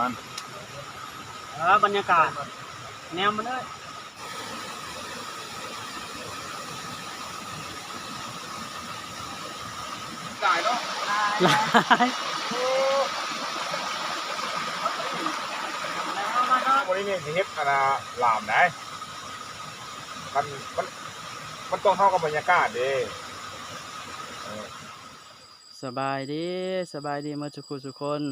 มันเออบรรยากาศ แนวมันเลยได้เนาะหลายวันนี้เนี่ยสิเฮ็ดคณะลามได้มันมันมันต้องเข้ากับบรรยากาศเด้เออสบายดีสบายดีเมื่อสุขุสุกคน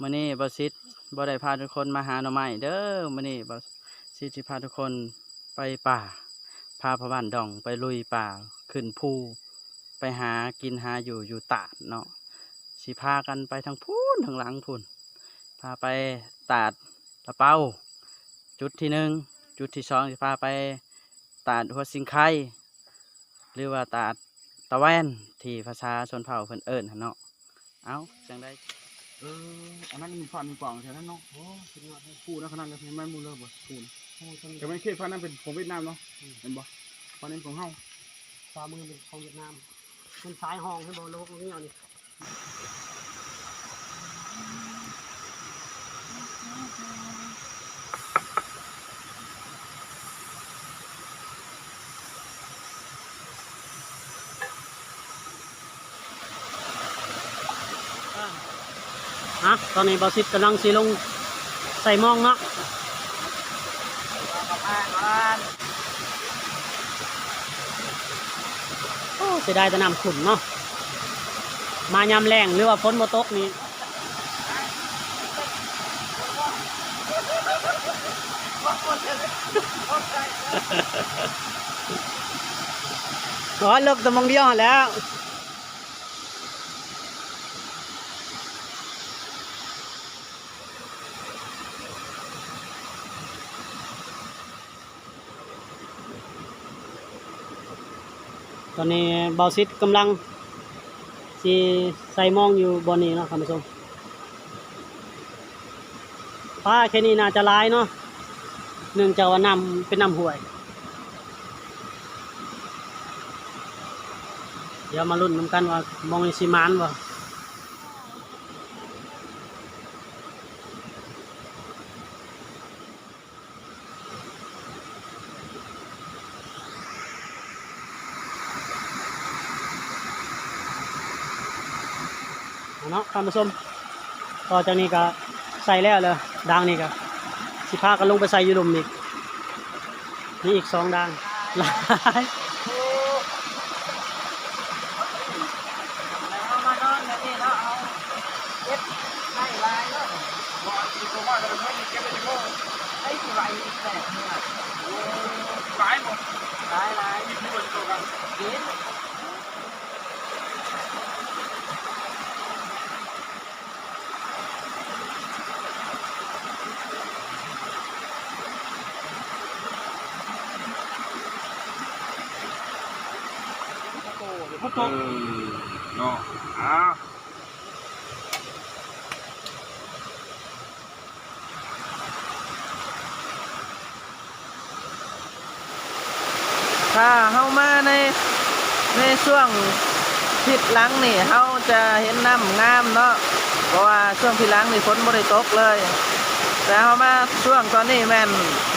มื้อนี้บอสิทธิ์บ่ได้พาทุกคนมาหาหน่อไม้เด้อมื้อนี้บอสิทธิ์สิพาทุกคนไปป่า พาพระบ้านดองไปลุยป่าขึ้นภูไปหากินหาอยู่อยู่ตาดเนาะสิพากันไปทางพูนทางหลังพูนพาไปตาดตะเป้า จุดที่หนึ่งจุดที่สองสิพาไปตาดหัวสิงไข่หรือว่าตาดตะแวนที่ภาษาชนเผ่าเพิ่นเอิ้นหั่นเนาะเอาจังได้ เอออันนั้นมีฟันมีกล่องแถวนั้นเนาะโอ้สุดยอดเลยพูดนะขนาดนั้นไม่มูลเลยบ่พูดแต่ไม่เขตฟันนั้นเป็นของเวียดนามเนาะเห็นบ่ฟันนั้นของเฮาฝ่ามือเป็นของเวียดนามมันสายห้องให้บอลโลกนี่เอานี่ ฮะตอนนี้บอสิตกำลังสีลงใส่มองเนาะโอ้เสียดายแต่น้ำขุ่นเนาะมายามแรงหรือว่าฝนโมาตกนี่ขอเลิกแตะมองเดียวแล้ว ตอนนี้เบาซิดกำลังสีใส่มองอยู่บนนี้เนาะท่านผู้ชมป้าแค่นี้น่าจะร้ายเนาะเนื่องจากว่านำเป็นน้ำห่วย เดี๋ยวมาลุ้นนำกันว่ามองในซีมานบ่ เนาะท่านผู้ชมต่อจากนี้ก็ใส่แล้วเลยดังนี่ก็สิพากันลงไปใส่ยูรุมอีกนี่อีกสองดังหลายหลายหมดหลายหลายมีที่บ่ตัวกันกิน พุทเนาะอ้าวถ้าเฮามาในในช่วงทิศหลังนี่เฮาจะเห็นน้ำงามเนาะเพราะว่าช่วงที่หลังนี่ฝนบ่ได้ตกเลย แต่เฮามาช่วงตอนนี้แม่น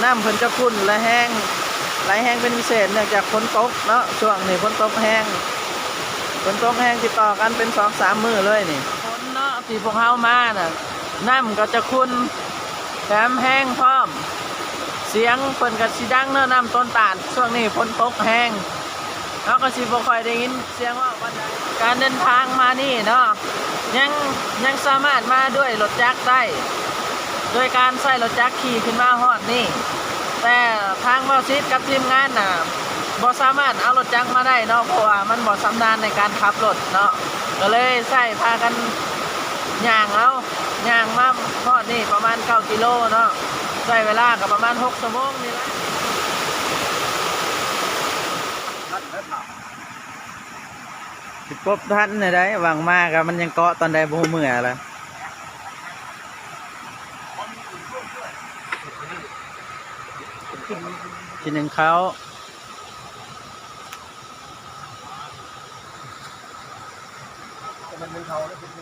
น้ำเพิ่นจะขุ่นและแห้งไหลแห้งเป็นพิเศษเนื่องจากฝนตกเนาะช่วงนี้ฝนตกแห้ง ฝนตกแห้งติดต่อกันเป็นสองสามมือเลยนี่ฝนเนาะที่พวกเฮามาน่ะน้ำก็จะขุ่นแถมแห้งพร้อม เสียงเพิ่นก็สิดังเนาะน้ำต้นตาลช่วงนี้ฝนตกแห้งเราก็สิบ่ค่อยได้ยินเสียงว่าวันใดการเดินทางมานี่เนาะยังยังสามารถมาด้วยรถจักรได้โดยการใส่รถจักรขี่ขึ้นมาฮอดนี่ แต่ทางบอซิดกับทีมงานน่ะ บ่สามารถเอารถจักรมาได้เนาะเพราะว่ามันบ่สำนาญในการขับรถเนาะก็เลยใส่พากันย่างเอาย่างมาฮอดนี่ประมาณ 9กิโลเนาะใช้เวลากับประมาณ6ชั่วโมงนี่แหละสิปบทันได้หวังมากอะมันยังเกาะตอนใดบ่เมื่อละทีหนึ่งเขา mình mình thầu nó cũng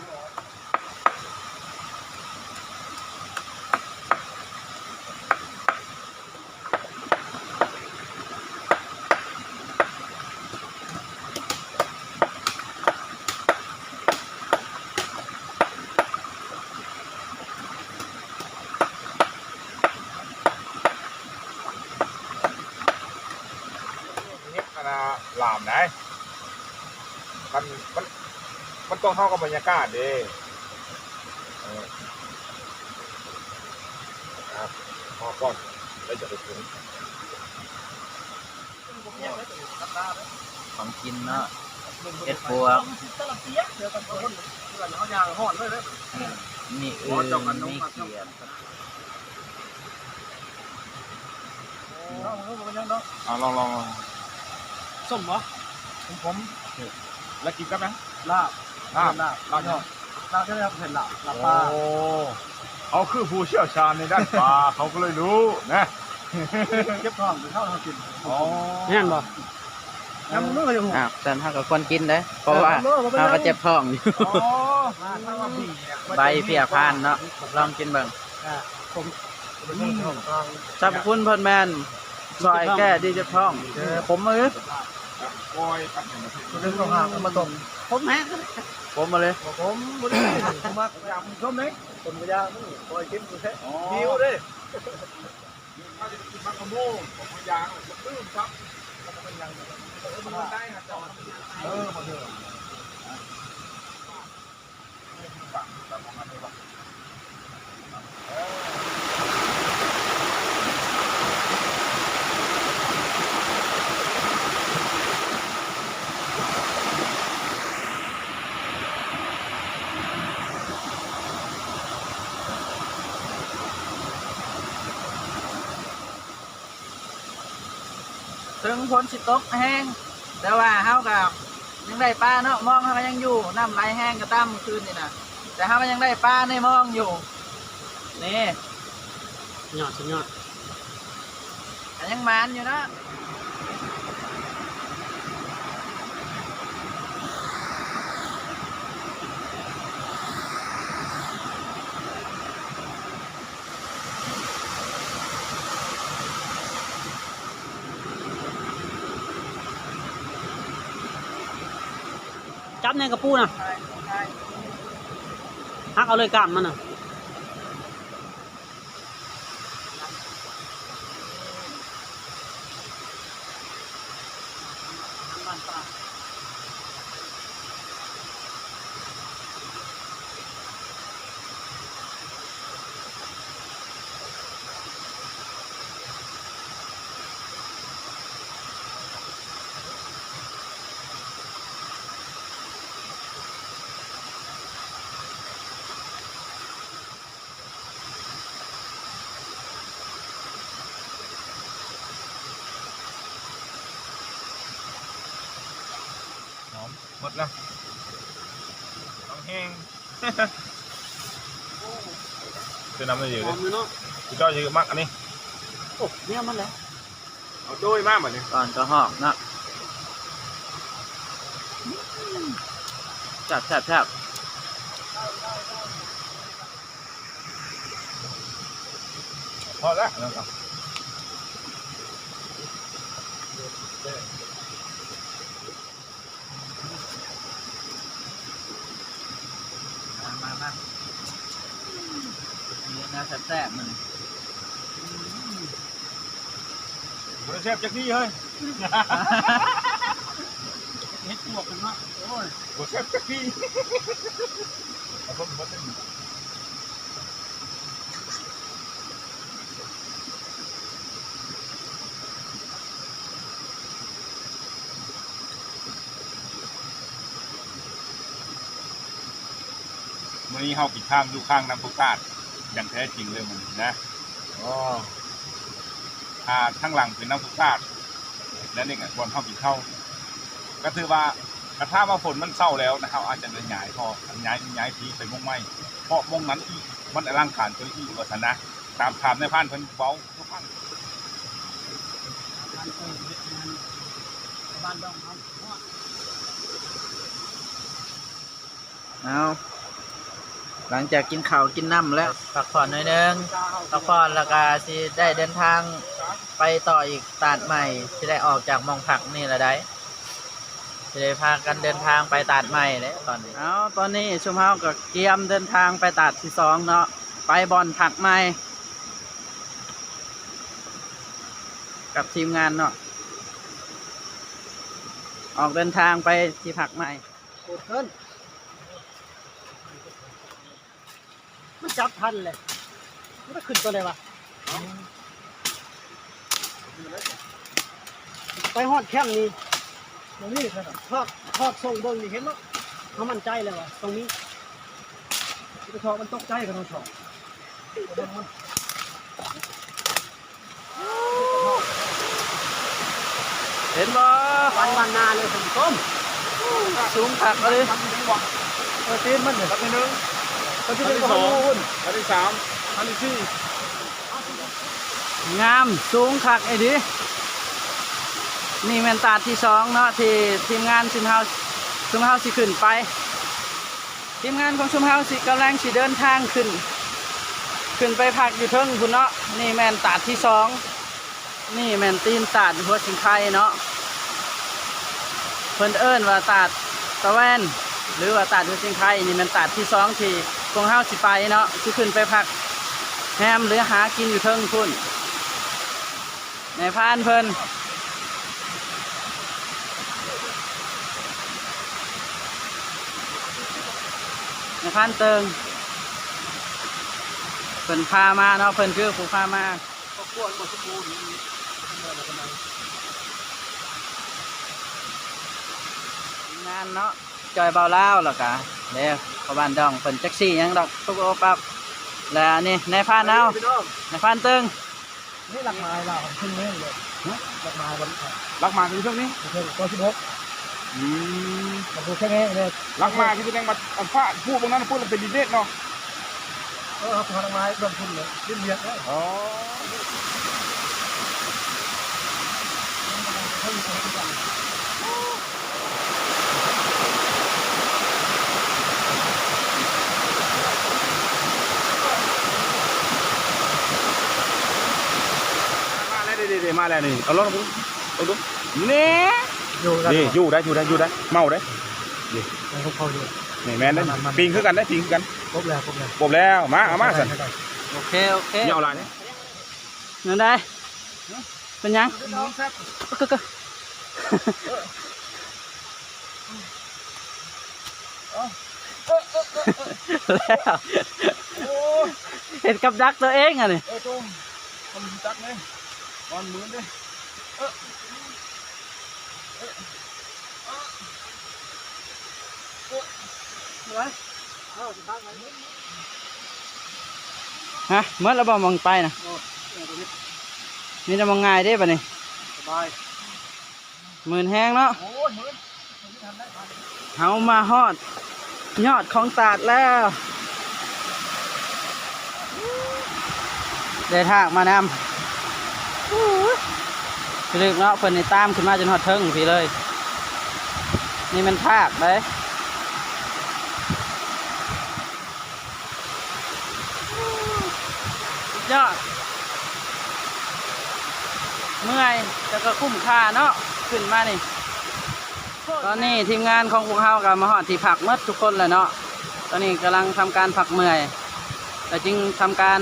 làm đấy. Mình, mình มได้มันมันมันต้องเข้ากับบรรยากาศเด้เออครับพอก่อนแล้วจะไปถึงของกินเนาะเฮ็ดปวกมีอื่นมีเขียดเอาลองลองลองส้มบ่ผมผมแล้วกินกันไหมลาบ ลาบลาบลาบเนาะลาบใช่ไหมครับเห็นลาบลาบปโอ้ลาเขาคือผู้เชี่ยวชาญในด้านปลา เขาก็เลยรู้นะเก็บท้องเป็นข้าวทำกินอ๋อแม่นบ่ยังมึงก็ยังหัวอะแต่ถ้ากับคนกินเด้อเพราะว่าเราก็เจ็บท้องอยู่อ๋อมาถ้าว่าพี่เนี่ยใบเพียพานเนาะลองกินเบิ่งอ่าผมสรรพคุณเพิ่นแม่นซอยแก้ดีเจ็บท้องเออผมมือปล่อยครับเรื่องของหางมาตรงผมแฮะ ผมมาเลยผมบ่ได้ผมมาอยากชมเลยผมก็อยากคอยกินกูแท้หิวเด้ถ้าจะกินมักกะโม่ผมพยางจะตื้มครับมันเป็นยังเออมันได้นะจอเออมาเถอะ ฝนสิตกแห้งแต่ว่าเฮากับยังได้ปลาเนาะมองเฮาก็ยังอยู่น้ำไหลแห้งก็ตามเมื่อคืนนี่นะแต่เฮาก็ยังได้ปลาในมองอยู่นี่ยอดสุดยอดก็ยังมานอยู่นะ จับในกระปูน่ะหักเอาเลยกล้ามมันน่ะ แห้งจะนำมาอยู่หเลอยมเลยเนาะพี่จ้อยยืมมักอันนี้โอ้เนี่ยมันแหละเอาโดยมากแบบนี้ก่อนก็หอกเนาะจับจับจับพอแล้วนะครับ มามามานี่นะ แซ่บๆมันบริเชฟจากนี่เฮ้ยเฮ็ดปวกกันเนาะโอ้ยบริเชฟจากนี่เอาคนคนหนึ่งมื่อนี้เฮาปิดข้างดูข้างน้ำพุกาด อย่างแท้จริงเลยมันนะอ๋ออ่าข้างหลังเป็นน้ำพุกาดและนี่ก็บอลเข้าปิดเข้า ก็คือว่ากระท่าว่าฝนมันเศร้าแล้วนะครับ อาจจะเดินย้ายพอย้ายย้ายทีไปมงไม่เพราะมงนั้นอีกมันอลังการตัวอีกว่าสนะตามถามในพานเพิ่นเว้าทุกพันบ้านเออเฮ็ดองเขาเอา หลังจากกินข้าวกินน้ำแล้วพักผ่อนหน่อยนึงพักผ่อนแล้วก็สิได้เดินทางไปต่ออีกตาดใหม่ที่ได้ออกจากมองผักนี่ละได้จะได้พากันเดินทางไปตาดใหม่เลยตอนนี้เอาตอนนี้ชุมเฮากับเกียมเดินทางไปตาดที่สองเนาะไปบอลผักใหม่ กับทีมงานเนาะออกเดินทางไปที่พักใหม่โคตรเกิน มันจับทันเลย มันก็ขึ้นตัวไหนวะไปฮอดแคมป์นี่ตรงนี้ครับทอดทอดส่งเบิ้งนี่เห็นแล้วเขามั่นใจเลยว่ะตรงนี้กระชอกมันตกใจกับน้องชอกเบิ่งมันเห็นบ่วันวันนาเลยผมต้มสูงผักเลยเออตีนมันเลยลำที่หนึ่ง เขาจะลำเป็นที่ขสอองงคุณลำที่สามลำที่สี่งามสูงคักไอ้ดินี่แมนตาดที่สองเนาะที่ทีมงานชุมเฮาชุมเฮาสิขึ้นไป ทีมงานของชุมเฮาสิกำลังสิเดินทางขึ้น ขึ้นไปพักอยู่เทิงพุ่นเนาะนี่แมนตาดที่สองนี่แมนตีนตาดหัวสิงไคเนาะเพิ่นเอิ้นว่าตาดตะแวนหรือว่าตาดหัวสิงไคนี่แมนตาดที่สองที่ พวกเฮาสิไปเนาะสิขึ้นไปพักแฮมหรือหากินอยู่เทิงพุ่นในพานเพิ่นในพานเติงเพิ่นพามาเนาะเพิ่นคือผู้พามาก็กวนหมดสมบูรณ์งานเนาะจอยเบาเล่าวแล้วกะเด้ ขบ้านดองเพิ่นแจ็คซี่หยังดอกทุกโอปับแล้วอันนี่ในพานเอาพี่น้องในพานเติงนี่หลักไม้เราขึ้นเรื่องเลยหลักไม้บนรักมาที่ช่วงนี้เพิ่งตัวสิบหกอืมมาดูแค่นี้เลยรักมาที่แสดงมาอันฟาดพูดตรงนั้นพูดเป็นดีเด็ดเนาะเออพลังไม้รวมทุนเลยดิ้นเบียดเลยอ๋อมา แล้วเดี๋ยวๆๆมาแล้วนี่เอารถมาดูเอาดูนี่อยู่กันนี่อยู่ได้อยู่ได้อยู่ได้เมาได้มันเขาเขาอยู่นี่แม่นได้ปิงคือกันได้ปิงคือกันครบแล้วครบแล้วปบแล้วมาเอามาสันโอเคโอเคนี่เอาอะไรเนี่ยนั่นได้เป็นหยังก็ก็แล้วเห็นกับดักตัวเองอะนี่ เออตุ้มทำจักเลยนอนมือเลยฮะเมื่อเราบอมองไปนะนี่จะมองง่ายได้ป่ะนี่สบายหมื่นแห้งเนาะโอ้ยมือเฮามาฮอด ยอดของตาดแล้วได้ทากมานำ พี่ลึกเนาะเพิ่นในตามขึ้นมาจนฮอดเทิงพี่เลย นี่มันทากเลยยอดเมื่อยแต่ก็คุ้มค่าเนาะขึ้นมานี่ตอนนี้ทีมงานของพวกเรากับมาหอดที่ผักหมดทุกคนเลยเนาะตอนนี้กำลังทำการผักเมื่อยแต่จึงทำการ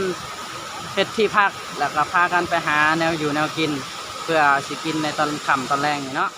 เฮ็ดที่พักแล้วก็พากันไปหาแนวอยู่แนวกิน พื่อสิกินในตอนค่ำตอนแรงเนาะ